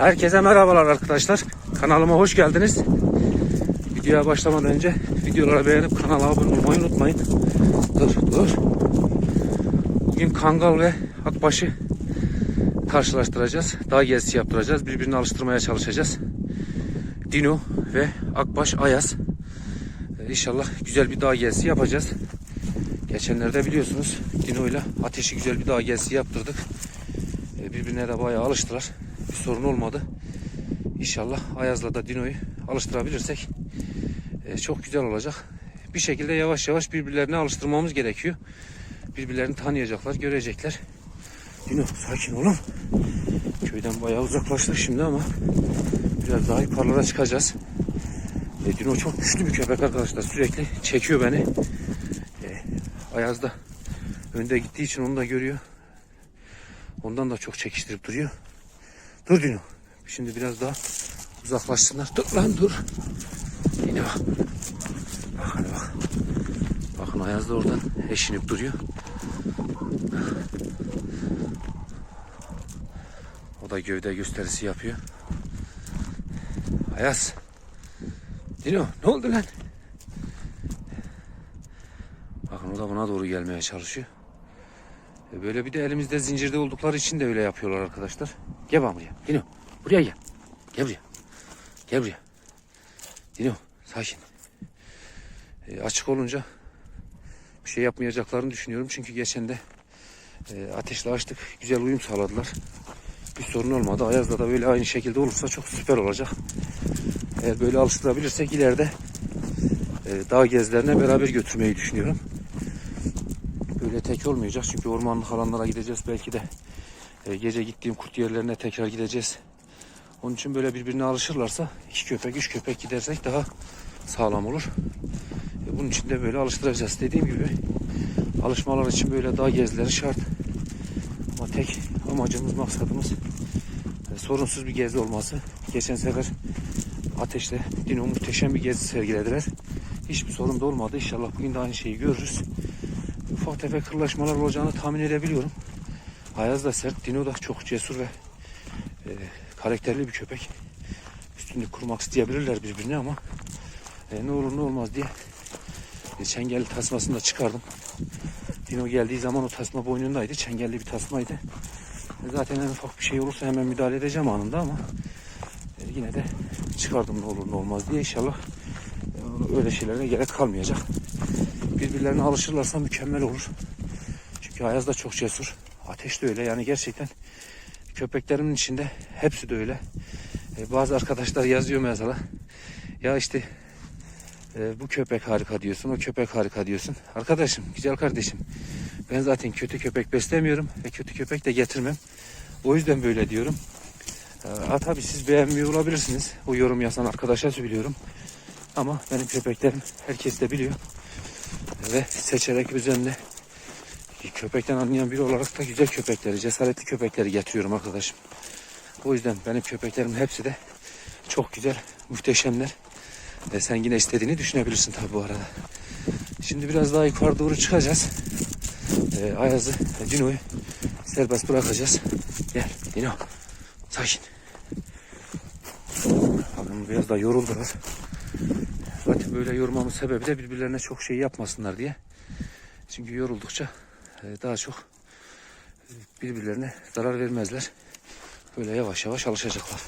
Herkese merhabalar arkadaşlar. Kanalıma hoş geldiniz. Videoya başlamadan önce videoları beğenip kanala abone olmayı unutmayın. Dur dur. Bugün Kangal ve Akbaş'ı karşılaştıracağız. Dağ gezisi yaptıracağız. Birbirini alıştırmaya çalışacağız. Dino ve Akbaş Ayaz. Ee, İnşallah güzel bir dağ gezisi yapacağız. Geçenlerde biliyorsunuz Dino ile Ateş'i güzel bir dağ gezisi yaptırdık. Ee, Birbirine de bayağı alıştılar. Bir sorun olmadı. İnşallah Ayaz'la da Dino'yu alıştırabilirsek e, çok güzel olacak. Bir şekilde yavaş yavaş birbirlerine alıştırmamız gerekiyor. Birbirlerini tanıyacaklar, görecekler. Dino sakin olun. Köyden bayağı uzaklaştık şimdi ama biraz daha yukarılara çıkacağız. E, Dino çok güçlü bir köpek arkadaşlar. Sürekli çekiyor beni. E, Ayaz da önde gittiği için onu da görüyor. Ondan da çok çekiştirip duruyor. Dur Dino. Şimdi biraz daha uzaklaşsınlar. Dur lan dur. Yine bak. Bak hadi bak. Bakın Ayaz da oradan eşinip duruyor. O da gövde gösterisi yapıyor. Ayaz. Dino ne oldu lan? Bakın o da buna doğru gelmeye çalışıyor. E Böyle bir de elimizde zincirde oldukları için de öyle yapıyorlar arkadaşlar. Gel bana buraya. Dino buraya gel. Gel buraya. Gel buraya. Dino sakin. E, açık olunca bir şey yapmayacaklarını düşünüyorum. Çünkü geçen de e, ateşle açtık. Güzel uyum sağladılar. Bir sorun olmadı. Ayaz'da da böyle aynı şekilde olursa çok süper olacak. Eğer böyle alıştırabilirsek ileride e, dağ gezilerine beraber götürmeyi düşünüyorum. Böyle tek olmayacak çünkü ormanlık alanlara gideceğiz. Belki de e, gece gittiğim kurt yerlerine tekrar gideceğiz. Onun için böyle birbirine alışırlarsa iki köpek, üç köpek gidersek daha sağlam olur. E, bunun için de böyle alıştıracağız. Dediğim gibi alışmalar için böyle dağ gezileri şart. Ama tek amacımız, maksadımız e, sorunsuz bir gezi olması. Geçen sefer Ateş'te Dino muhteşem bir gezi sergilediler. Hiçbir sorun da olmadı. İnşallah bugün de aynı şeyi görürüz ufak tefek kırlaşmalar olacağını tahmin edebiliyorum. Ayaz da sert, Dino da çok cesur ve e, karakterli bir köpek. Üstünlük kurmak isteyebilirler birbirine ama e, ne olur ne olmaz diye e, çengelli tasmasını da çıkardım. Dino geldiği zaman o tasma boynundaydı. Çengelli bir tasmaydı. E, zaten en ufak bir şey olursa hemen müdahale edeceğim anında ama e, yine de çıkardım ne olur ne olmaz diye inşallah e, öyle şeylere gerek kalmayacak birbirlerine alışırlarsa mükemmel olur. Çünkü Ayaz da çok cesur. Ateş de öyle. Yani gerçekten köpeklerimin içinde hepsi de öyle. Ee, bazı arkadaşlar yazıyor mesela. Ya işte e, bu köpek harika diyorsun, o köpek harika diyorsun. Arkadaşım, güzel kardeşim. Ben zaten kötü köpek beslemiyorum ve kötü köpek de getirmem. O yüzden böyle diyorum. Ha tabii siz beğenmiyor olabilirsiniz. O yorum yazan arkadaşa söylüyorum. Ama benim köpeklerim herkes de biliyor ve seçerek özenle köpekten anlayan biri olarak da güzel köpekleri, cesaretli köpekleri getiriyorum arkadaşım. O yüzden benim köpeklerim hepsi de çok güzel, muhteşemler. Ve sen yine istediğini düşünebilirsin tabi bu arada. Şimdi biraz daha yukarı doğru çıkacağız. Ee, Ayaz'ı, Dino'yu serbest bırakacağız. Gel Dino, sakin. Bakın biraz da yoruldular. Zaten böyle yormamın sebebi de birbirlerine çok şey yapmasınlar diye. Çünkü yoruldukça e, daha çok e, birbirlerine zarar vermezler. Böyle yavaş yavaş alışacaklar.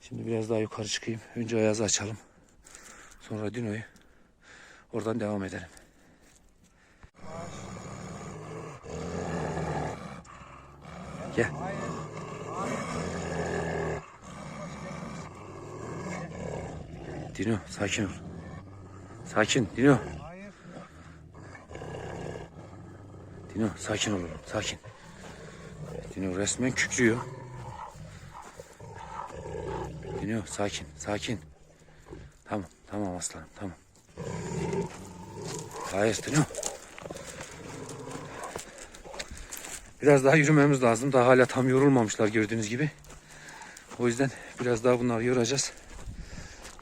Şimdi biraz daha yukarı çıkayım. Önce Ayaz'ı açalım. Sonra Dino'yu. Oradan devam edelim. Gel. Dino sakin ol. Sakin Dino. Dino sakin ol oğlum sakin. Dino resmen kükrüyor. Dino sakin sakin. Tamam tamam aslanım tamam. Hayır Dino. Biraz daha yürümemiz lazım. Daha hala tam yorulmamışlar gördüğünüz gibi. O yüzden biraz daha bunları yoracağız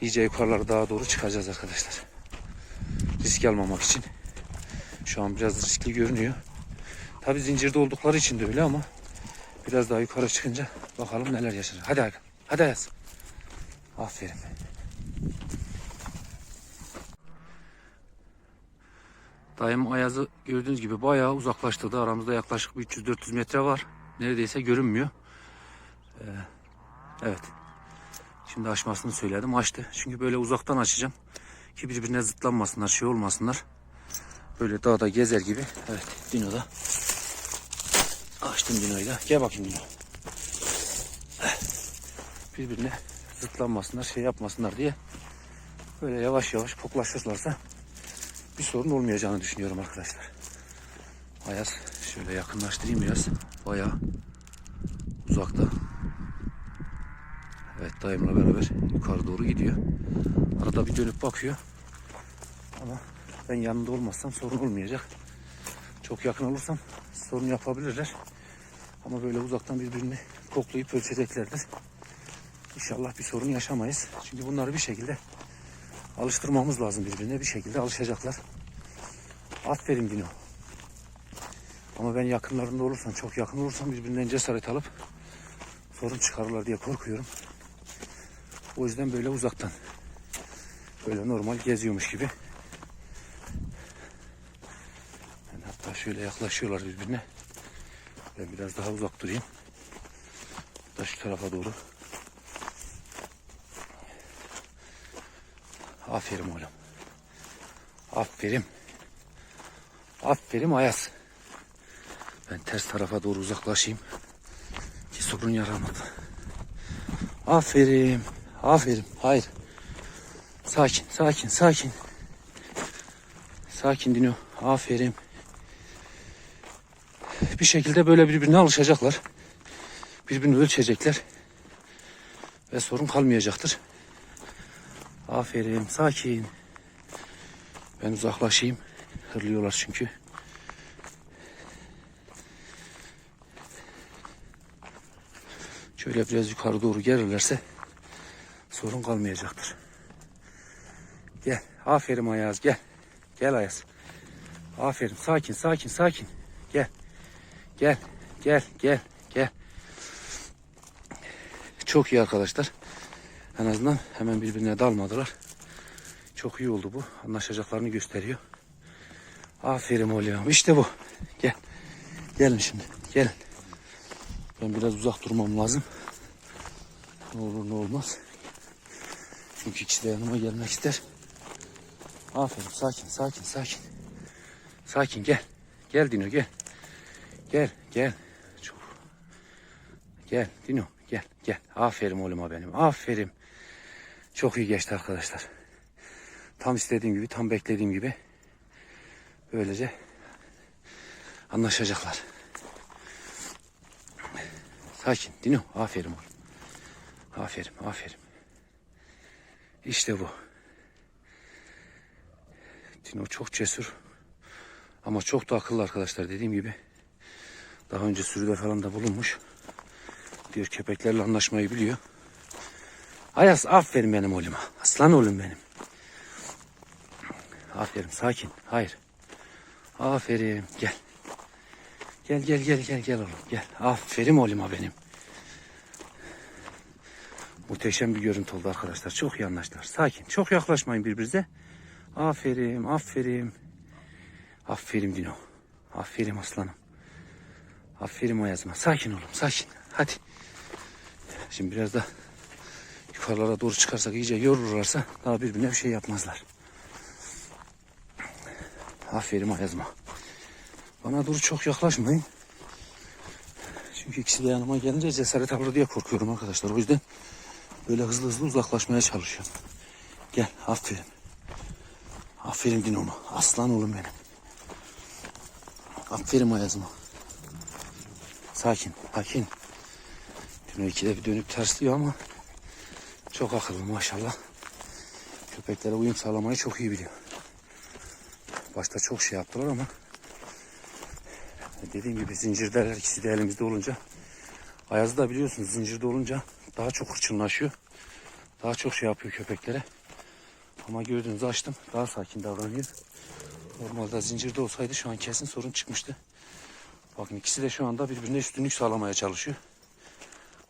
iyice yukarılara daha doğru çıkacağız arkadaşlar. Risk almamak için. Şu an biraz riskli görünüyor. Tabi zincirde oldukları için de öyle ama biraz daha yukarı çıkınca bakalım neler yaşanacak. Hadi Hakan. Hadi Ayaz. Aferin. Dayım Ayaz'ı gördüğünüz gibi bayağı uzaklaştırdı. Aramızda yaklaşık bir 300-400 metre var. Neredeyse görünmüyor. Ee, evet. Şimdi açmasını söyledim. Açtı. Çünkü böyle uzaktan açacağım. Ki birbirine zıtlanmasınlar, şey olmasınlar. Böyle dağda gezer gibi. Evet, Dino da. Açtım Dino'yu da. Gel bakayım Dino. Birbirine zıtlanmasınlar, şey yapmasınlar diye. Böyle yavaş yavaş koklaşırlarsa bir sorun olmayacağını düşünüyorum arkadaşlar. Ayaz şöyle yakınlaştırayım biraz. Bayağı uzakta. Evet dayımla beraber yukarı doğru gidiyor. Arada bir dönüp bakıyor. Ama ben yanında olmazsam sorun olmayacak. Çok yakın olursam sorun yapabilirler. Ama böyle uzaktan birbirini koklayıp ölçeceklerdir. İnşallah bir sorun yaşamayız. Çünkü bunları bir şekilde alıştırmamız lazım birbirine. Bir şekilde alışacaklar. Aferin Dino. Ama ben yakınlarında olursam, çok yakın olursam birbirinden cesaret alıp sorun çıkarırlar diye korkuyorum. O yüzden böyle uzaktan. Böyle normal geziyormuş gibi. Yani hatta şöyle yaklaşıyorlar birbirine. Ben biraz daha uzak durayım. Da şu tarafa doğru. Aferin oğlum. Aferin. Aferin Ayaz. Ben ters tarafa doğru uzaklaşayım. Ki sorun yaramadı. Aferin. Aferin. Hayır. Sakin, sakin, sakin. Sakin Dino. Aferin. Bir şekilde böyle birbirine alışacaklar. Birbirini ölçecekler. Ve sorun kalmayacaktır. Aferin. Sakin. Ben uzaklaşayım. Hırlıyorlar çünkü. Şöyle biraz yukarı doğru gelirlerse sorun kalmayacaktır. Gel. Aferin Ayaz gel. Gel Ayaz. Aferin. Sakin sakin sakin. Gel. Gel. Gel. Gel. Çok iyi arkadaşlar. En azından hemen birbirine dalmadılar. Çok iyi oldu bu. Anlaşacaklarını gösteriyor. Aferin oğlum. İşte bu. Gel. Gelin şimdi. Gelin. Ben biraz uzak durmam lazım. Ne olur ne olmaz. Çünkü ikisi de yanıma gelmek ister. Aferin sakin sakin sakin. Sakin gel. Gel Dino gel. Gel gel. Çok. Gel Dino gel gel. Aferin oğluma benim. Aferin. Çok iyi geçti arkadaşlar. Tam istediğim gibi tam beklediğim gibi. Böylece anlaşacaklar. Sakin Dino. Aferin oğlum. Aferin aferin. İşte bu. Dino çok cesur. Ama çok da akıllı arkadaşlar dediğim gibi. Daha önce sürüde falan da bulunmuş. Diğer köpeklerle anlaşmayı biliyor. Ayas aferin benim oğluma. Aslan oğlum benim. Aferin sakin. Hayır. Aferin gel. Gel gel gel gel gel oğlum gel. Aferin oğluma benim. Muhteşem bir görüntü oldu arkadaşlar. Çok iyi anlaştılar. Sakin. Çok yaklaşmayın birbirinize. Aferin, aferin. Aferin Dino. Aferin aslanım. Aferin Ayaz'ıma. Sakin oğlum, sakin. Hadi. Şimdi biraz da yukarılara doğru çıkarsak iyice yorulurlarsa daha birbirine bir şey yapmazlar. Aferin Ayaz'ıma. Bana doğru çok yaklaşmayın. Çünkü ikisi de yanıma gelince cesaret alır diye korkuyorum arkadaşlar. O yüzden böyle hızlı hızlı uzaklaşmaya çalışıyorum. Gel aferin. Aferin Dino'ma. Aslan oğlum benim. Aferin Ayaz'ıma. Sakin, sakin. Dino ikide bir dönüp tersliyor ama çok akıllı maşallah. Köpeklere uyum sağlamayı çok iyi biliyor. Başta çok şey yaptılar ama dediğim gibi zincirdeler ikisi de elimizde olunca Ayaz'ı da biliyorsunuz zincirde olunca daha çok hırçınlaşıyor. Daha çok şey yapıyor köpeklere. Ama gördüğünüzü açtım. Daha sakin davranıyor. Normalde zincirde olsaydı şu an kesin sorun çıkmıştı. Bakın ikisi de şu anda birbirine üstünlük sağlamaya çalışıyor.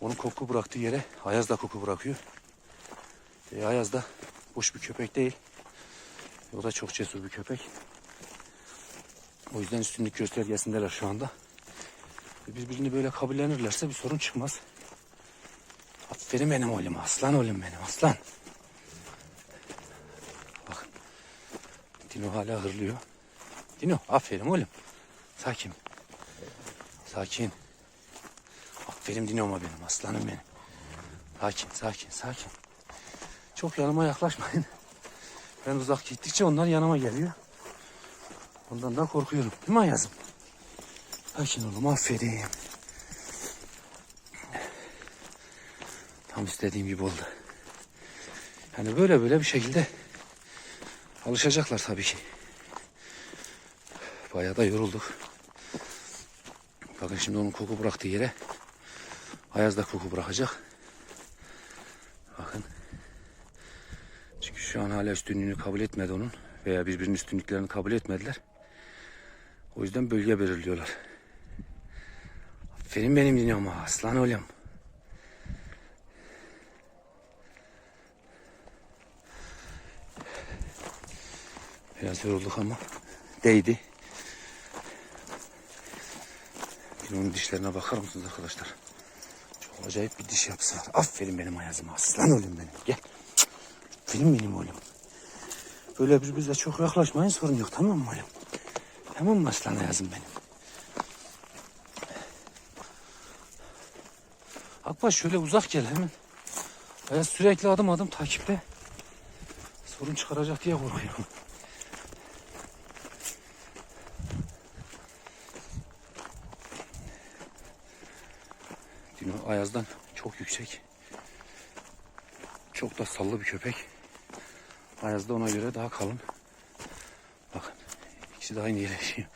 Onun koku bıraktığı yere Ayaz da koku bırakıyor. E, Ayaz da boş bir köpek değil. O da çok cesur bir köpek. O yüzden üstünlük göstergesindeler şu anda. E, Birbirini böyle kabullenirlerse bir sorun çıkmaz. Aferin benim oğlum aslan oğlum benim aslan. Bakın. Dino hala hırlıyor. Dino aferin oğlum. Sakin. Sakin. Aferin Dino'ma benim aslanım benim. Sakin sakin sakin. Çok yanıma yaklaşmayın. Ben uzak gittikçe onlar yanıma geliyor. Ondan da korkuyorum. Değil mi Ayaz'ım? Sakin oğlum aferin. Tam istediğim gibi oldu. Yani böyle böyle bir şekilde alışacaklar tabii ki. Bayağı da yorulduk. Bakın şimdi onun koku bıraktığı yere Ayaz da koku bırakacak. Bakın. Çünkü şu an hala üstünlüğünü kabul etmedi onun. Veya birbirinin üstünlüklerini kabul etmediler. O yüzden bölge belirliyorlar. Aferin benim dinama aslan oğlum. Biraz yorulduk ama değdi. Onun dişlerine bakar mısınız arkadaşlar? Çok acayip bir diş yapısı var. Aferin benim Ayaz'ıma. Aslan oğlum benim. Gel. Aferin benim oğlum. Böyle birbirinize çok yaklaşmayın sorun yok tamam mı oğlum? Tamam mı aslan Ayaz'ım benim? Akbaş şöyle uzak gel hemen. Ayaz sürekli adım adım takipte. Sorun çıkaracak diye korkuyorum. Dino Ayaz'dan çok yüksek. Çok da sallı bir köpek. Ayaz da ona göre daha kalın. Bakın ikisi de aynı yere yaşıyor.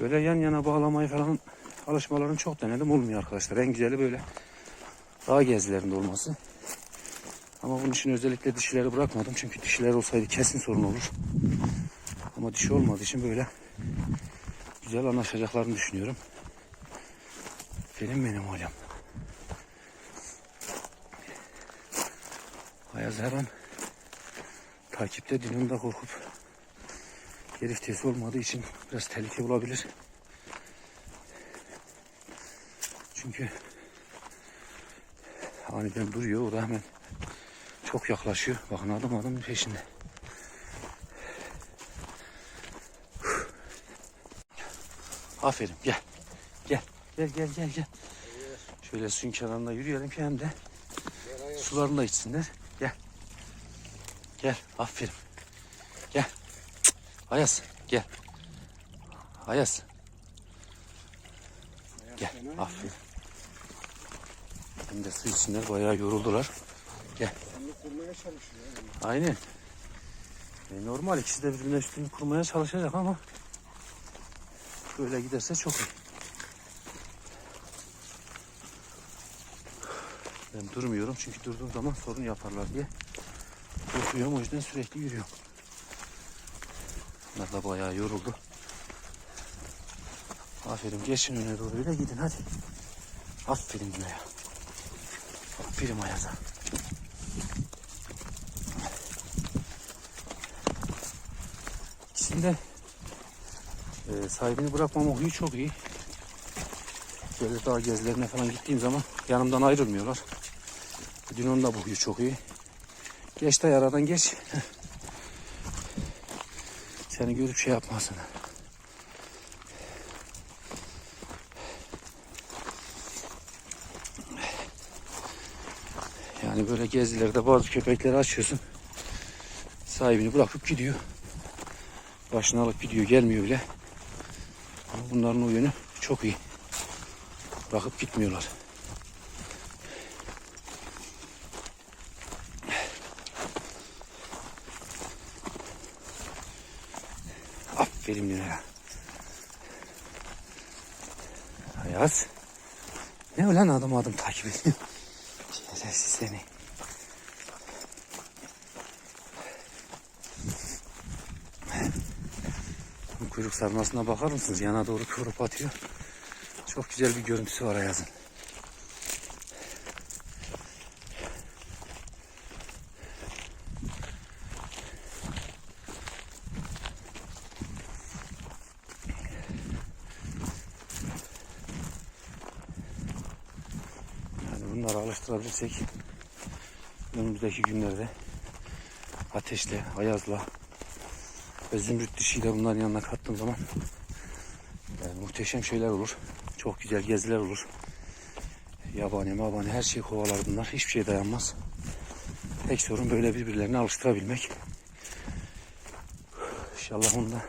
Böyle yan yana bağlamayı falan alışmalarını çok denedim olmuyor arkadaşlar. En güzeli böyle dağ gezilerinde olması. Ama bunun için özellikle dişileri bırakmadım. Çünkü dişiler olsaydı kesin sorun olur. Ama dişi olmadığı için böyle güzel anlaşacaklarını düşünüyorum. Benim benim hocam. Ayaz her an takipte da korkup vitesi olmadığı için biraz tehlike olabilir. Çünkü aniden duruyor. O da hemen çok yaklaşıyor. Bakın adım adım peşinde. Aferin gel. Gel. Gel gel gel gel. Şöyle suyun kenarında yürüyelim ki hem de sularını da içsinler. Gel. Gel. Aferin. Gel. Cık. Ayas gel. Ayas. Gel. Aferin. Hem de su içsinler. Bayağı yoruldular. Gel. Aynen. E, normal ikisi de birbirine üstünü kurmaya çalışacak ama böyle giderse çok iyi. Ben durmuyorum çünkü durduğum zaman sorun yaparlar diye korkuyorum o yüzden sürekli yürüyorum. Bunlar da bayağı yoruldu. Aferin geçin öne doğru öyle gidin hadi. Aferin ya. Aferin Ayaz'a. İkisinde e, sahibini bırakmama huyu çok iyi. Böyle dağ gezilerine falan gittiğim zaman yanımdan ayrılmıyorlar. Dino'nun da bu huyu çok iyi. Geç de aradan geç. Seni görüp şey yapmasın. Yani böyle gezilerde bazı köpekleri açıyorsun. Sahibini bırakıp gidiyor. Başını alıp gidiyor gelmiyor bile. Bunların o yönü çok iyi. Bırakıp gitmiyorlar. Aferin Nur'a. Ayaz. Ne ulan adım adım takip ediyor. Şerefsiz seni. Kuyruk sarmasına bakar mısınız? Yana doğru kıvrıp atıyor. Çok güzel bir görüntüsü var Ayaz'ın. Yani bunları alıştırabilirsek önümüzdeki günlerde ateşle, ayazla ve zümrüt dişiyle bunların yanına kattığım zaman yani muhteşem şeyler olur. Çok güzel geziler olur. Yabani mabani her şey kovalar bunlar. Hiçbir şey dayanmaz. Tek sorun böyle birbirlerine alıştırabilmek. İnşallah onu da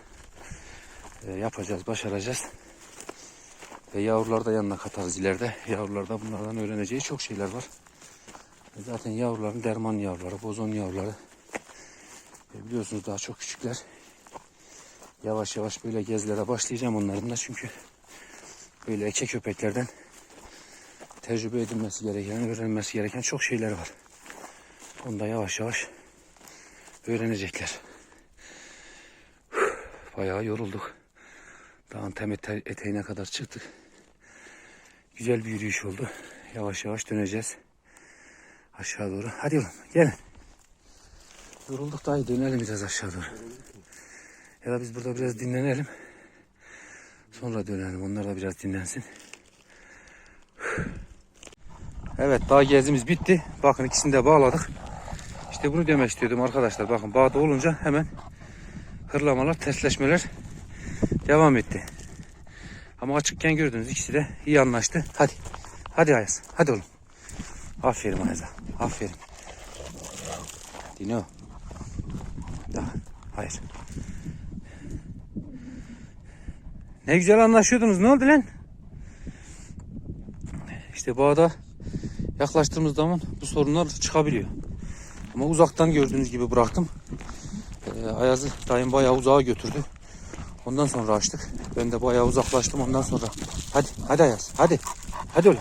e, yapacağız, başaracağız. Ve yavrular da yanına katarız ileride. Yavrularda bunlardan öğreneceği çok şeyler var. E, Zaten yavruların derman yavruları, bozon yavruları. E, biliyorsunuz daha çok küçükler. Yavaş yavaş böyle gezilere başlayacağım onların da çünkü böyle eke köpeklerden tecrübe edilmesi gereken, öğrenilmesi gereken çok şeyler var. Onu da yavaş yavaş öğrenecekler. Bayağı yorulduk. Dağın tem ete- eteğine kadar çıktık. Güzel bir yürüyüş oldu. Yavaş yavaş döneceğiz. Aşağı doğru. Hadi oğlum gelin. Yorulduk daha iyi dönelim biraz aşağı doğru. Ya da biz burada biraz dinlenelim. Sonra dönelim. Onlar da biraz dinlensin. Evet dağ gezimiz bitti. Bakın ikisini de bağladık. İşte bunu demek istiyordum arkadaşlar. Bakın bağda olunca hemen hırlamalar, tersleşmeler devam etti. Ama açıkken gördünüz ikisi de iyi anlaştı. Hadi. Hadi Ayaz. Hadi oğlum. Aferin Ayaz'a. Aferin. Dino. Daha. Hayır. Ne güzel anlaşıyordunuz. Ne oldu lan? İşte bağda yaklaştığımız zaman bu sorunlar çıkabiliyor. Ama uzaktan gördüğünüz gibi bıraktım. Ee, Ayaz'ı dayım bayağı uzağa götürdü. Ondan sonra açtık. Ben de bayağı uzaklaştım ondan sonra. Hadi, hadi Ayaz, hadi. Hadi oğlum.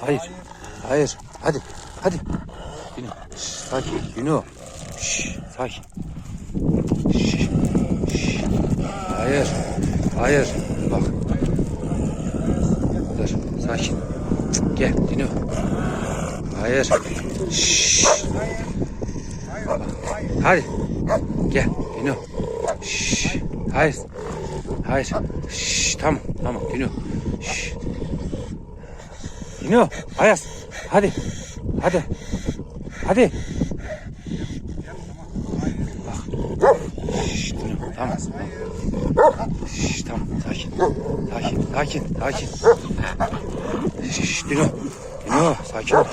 Hayır, hayır, hadi, hadi. Yine, şş, sakin, Yuno. Şş, sakin. Şş, şş. Hayır, hayır. Bak. Dur, sakin. Cık, Gel, Dino. Hayır. Şş. Hadi. Gel, Dino. Şş. Hayır. Hayır. Şş, tamam, tamam. Dino. Şş. Dino, Ayaz. Hadi. Hadi. Hadi. Bak. Şş, Dino, tamam. Şş, tamam, sakin. Sakin, sakin, sakin. Şş, Dino. Dino, sakin ol.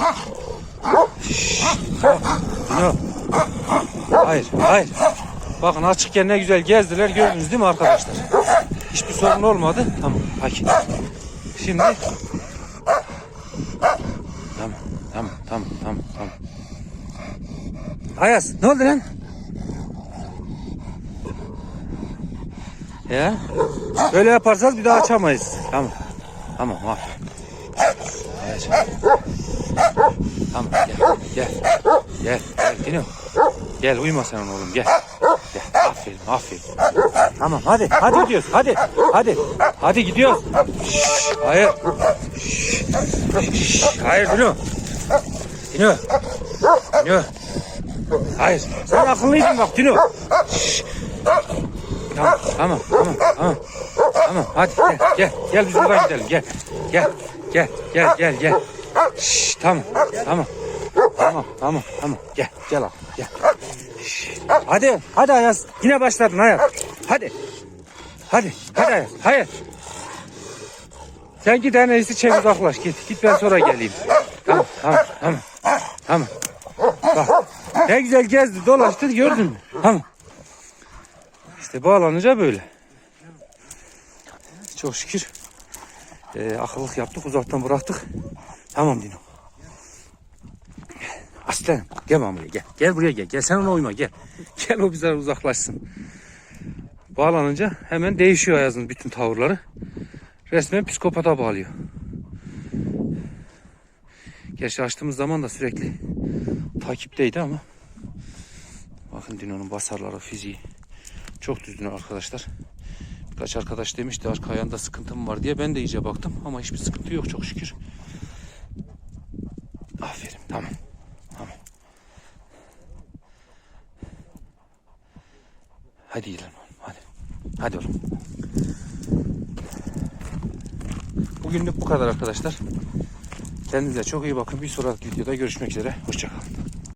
Şş, tamam. Dino. Hayır, hayır. Bakın açıkken ne güzel gezdiler gördünüz değil mi arkadaşlar? Hiçbir sorun olmadı. Tamam, sakin. Şimdi Tamam, tamam, tamam, tamam, tamam. Ayaz, ne oldu lan? Ya, böyle yaparsanız bir daha açamayız. Tamam, tamam. Ayaz. Tamam, gel, gel, gel, gel, Dino. Gel, uyuma sen ona oğlum, gel. Gel, aferin, aferin. Tamam, hadi, hadi gidiyoruz, hadi, hadi, hadi gidiyoruz. Şşş, hayır. Şşş, hayır Dino. Dino. Dino. Hayır, sen akıllıydın bak Dino. Şşş. Tamam, tamam, tamam, tamam. Tamam, hadi gel, gel, gel biz buradan gidelim, gel. Gel, gel, gel, gel, gel. Şşş, tamam, tamam. Tamam, tamam, tamam. Gel, gel abi, gel. Şşş. Hadi, hadi Ayaz. Yine başladın Ayaz. Hadi. Hadi, hadi Ayaz. Hayır. Sen git en iyisi çek uzaklaş git. Git ben sonra geleyim. Tamam, tamam, tamam. Tamam. Bak. Ne güzel gezdi, dolaştı gördün mü? Tamam. İşte bağlanınca böyle. Çok şükür. Ee, akıllık yaptık, uzaktan bıraktık. Tamam Dino. Aslanım gel bana buraya gel. Gel buraya gel. Gel sen ona uyma gel. Gel o bizden uzaklaşsın. Bağlanınca hemen değişiyor Ayaz'ın bütün tavırları. Resmen psikopata bağlıyor. Gerçi açtığımız zaman da sürekli takipteydi ama bakın Dino'nun basarları, fiziği çok düzgün arkadaşlar. Kaç arkadaş demişti arka ayağında sıkıntım var diye ben de iyice baktım ama hiçbir sıkıntı yok çok şükür. Aferin tamam. Tamam. Hadi gidelim oğlum hadi. Hadi oğlum. Bugünlük bu kadar arkadaşlar. Kendinize çok iyi bakın. Bir sonraki videoda görüşmek üzere. Hoşçakalın.